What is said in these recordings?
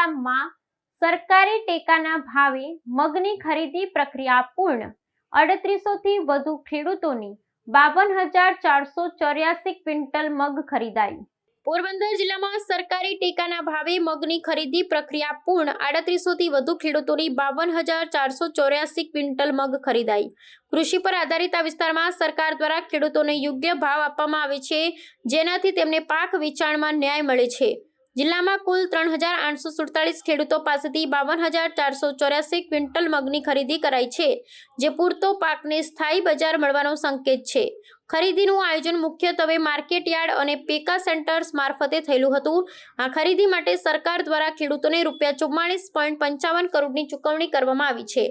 જિલ્લામાં સરકારી ટેકાના ભાવે મગની ખરીદી પ્રક્રિયા પૂર્ણ. અડત્રીસો થી વધુ ખેડૂતોની બાવન હજાર ચારસો ચોર્યાસી ક્વિન્ટલ મગ ખરીદાઈ પોરબંદર જિલ્લામાં સરકારી ટેકાના ભાવે મગની ખરીદી પ્રક્રિયા પૂર્ણ. આડત્રીસો થી વધુ ખેડૂતોની બાવન હજાર ચારસો ચોર્યાસી ક્વિન્ટલ મગ ખરીદાઈ. કૃષિ પર આધારિત આ વિસ્તારમાં સરકાર દ્વારા ખેડૂતોને યોગ્ય ભાવ આપવામાં આવે છે, જેનાથી તેમને પાક વેચાણમાં ન્યાય મળે છે. જિલ્લામાં કુલ ત્રણ હજાર આઠસો સુડતાલીસ ખેડૂતો પાસેથી બાવન હજાર ચારસો ચોર્યાસી ક્વિન્ટલ મગની ખરીદી કરાઈ છે, જે પૂરતો પાકને સ્થાયી બજાર મળવાનો સંકેત છે. ખરીદીનું આયોજન મુખ્યત્વે માર્કેટ યાર્ડ અને પેકા સેન્ટર્સ મારફતે થયેલું હતું. આ ખરીદી માટે સરકાર દ્વારા ખેડૂતોને રૂપિયા ચુમ્માળીસ પોઈન્ટ પંચાવન કરોડની ચૂકવણી કરવામાં આવી છે.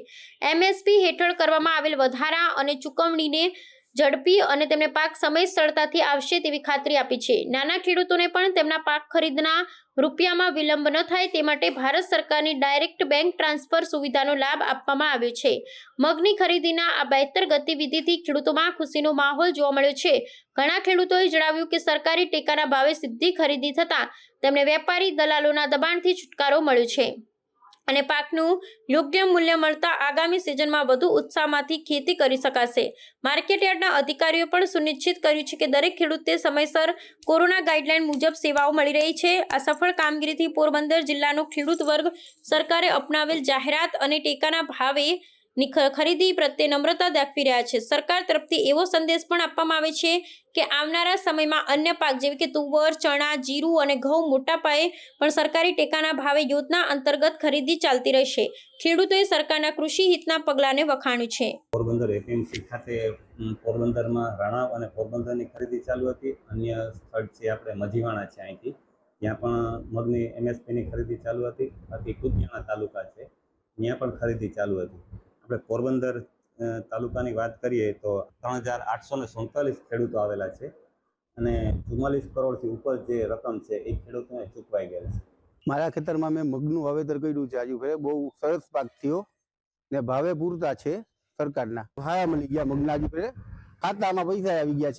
એમએસપી હેઠળ કરવામાં આવેલ વધારા અને ચૂકવણીને ઝડપી અને તેમને પાક સમયસરતાથી આવશે તેવી ખાતરી આપી છે. નાના ખેડૂતોને પણ તેમના પાક ખરીદના રૂપિયામાં વિલંબ ન થાય તે માટે ભારત સરકારની ડાયરેક્ટ બેંક ટ્રાન્સફર સુવિધાનો લાભ આપવામાં આવ્યો છે. મગની ખરીદીના આ બહેતર ગતિવિધિથી ખેડૂતોમાં ખુશીનો માહોલ જોવા મળ્યો છે. ઘણા ખેડૂતોએ જણાવ્યું કે સરકારી ટેકાના ભાવે સીધી ખરીદી થતાં તેમને વેપારી દલાલોના દબાણથી છુટકારો મળ્યો છે. અને પાકનું યોગ્ય મૂલ્ય મળતા આગામી સિઝનમાં વધુ ઉત્સાહમાંથી ખેતી કરી શકાશે. માર્કેટ યાર્ડના અધિકારીઓ પણ સુનિશ્ચિત કર્યું છે કે દરેક ખેડૂતે સમયસર કોરોના ગાઈડલાઈન મુજબ સેવાઓ મળી રહી છે. આ સફળ કામગીરીથી પોરબંદર જિલ્લાનો ખેડૂત વર્ગ સરકારે અપનાવેલ જાહેરાત અને ટેકાના ભાવે ની ખરીદી પ્રત્યે નમ્રતા દાખવી રહ્યા છે. સરકાર તરફથી એવો સંદેશ પણ આપવામાં આવે છે કે આવનારા સમયમાં અન્ય પાક, જેવી કે તુવર, ચણા, જીરું અને ઘઉં મોટા પાયે પણ સરકારી ટેકાના ભાવે યોજના અંતર્ગત ખરીદી ચાલતી રહેશે. ખેડૂતોએ સરકારના કૃષિ હિતના પગલાંને વખાણ્યું છે. પોરબંદર એપીએમસી ખાતે પોરબંદરમાં રાણાવ અને પોરબંદરની ખરીદી ચાલુ હતી. અન્ય સ્થળ છે આપણે મજીવાણા છે અહીંથી. ત્યાં પણ મગની એમએસપીની ખરીદી ચાલુ હતી. બાકી કુતિયાણા તાલુકા છે. ત્યાં પણ ખરીદી ચાલુ હતી. આપણે પોરબંદર તાલુકાની વાત કરીએ તો ત્રણ હજાર આઠસો ને સુડતાલીસ ખેડૂતો આવેલા છે અને ચુમ્માલીસ કરોડથી ઉપર જે રકમ છે એ ખેડૂતોને ચૂકવાઈ ગયેલ છે. મારા ખેતરમાં મેં મગનું વાવેતર કર્યું છે. આજુ ફેરે બહુ સરસ પાક થયો ને ભાવે પૂરતા છે સરકારના. ભાયા મળી ગયા મગના આજુ ફેરે ખાતામાં પૈસા આવી ગયા છે.